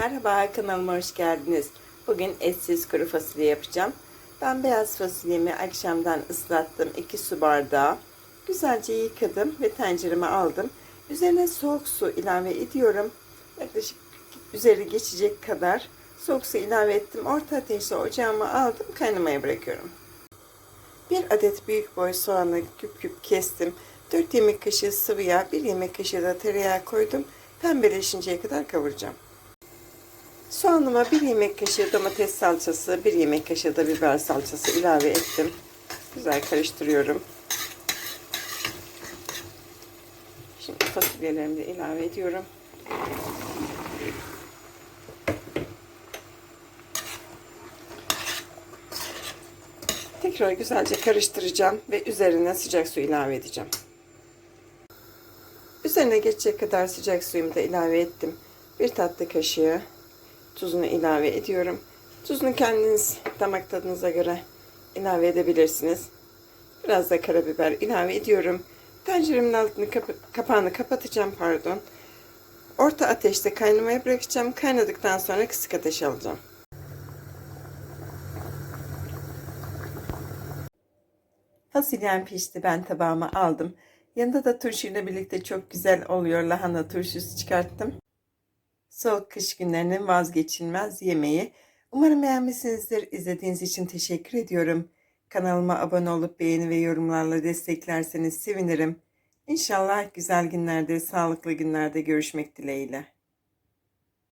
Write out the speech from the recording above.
Merhaba kanalıma hoş geldiniz. Bugün etsiz kuru fasulye yapacağım. Ben beyaz fasulyemi akşamdan ıslattım 2 su bardağı. Güzelce yıkadım ve tencereme aldım. Üzerine soğuk su ilave ediyorum. Yaklaşık üzeri geçecek kadar soğuk su ilave ettim. Orta ateşte ocağıma aldım kaynamaya bırakıyorum. Bir adet büyük boy soğanı küp küp kestim. 4 yemek kaşığı sıvı yağ, 1 yemek kaşığı da tereyağı koydum. Pembeleşinceye kadar kavuracağım. Soğanıma 1 yemek kaşığı domates salçası, 1 yemek kaşığı da biber salçası ilave ettim. Güzel karıştırıyorum. Şimdi fasulyelerimi de ilave ediyorum. Tekrar güzelce karıştıracağım ve üzerine sıcak su ilave edeceğim. Üzerine geçecek kadar sıcak suyumu da ilave ettim. Bir tatlı kaşığı tuzunu ilave ediyorum. Tuzunu kendiniz damak tadınıza göre ilave edebilirsiniz. Biraz da karabiber ilave ediyorum. Tenceremin altını kapa- kapağını kapatacağım pardon. Orta ateşte kaynamaya bırakacağım. Kaynadıktan sonra kısık ateşe alacağım. Fasulyem pişti. Ben tabağıma aldım. Yanında da turşuyla birlikte çok güzel oluyor. Lahana turşusu çıkarttım. Soğuk kış günlerinin vazgeçilmez yemeği. Umarım beğenmişsinizdir. İzlediğiniz için teşekkür ediyorum. Kanalıma abone olup beğeni ve yorumlarla desteklerseniz sevinirim. İnşallah güzel günlerde, sağlıklı günlerde görüşmek dileğiyle.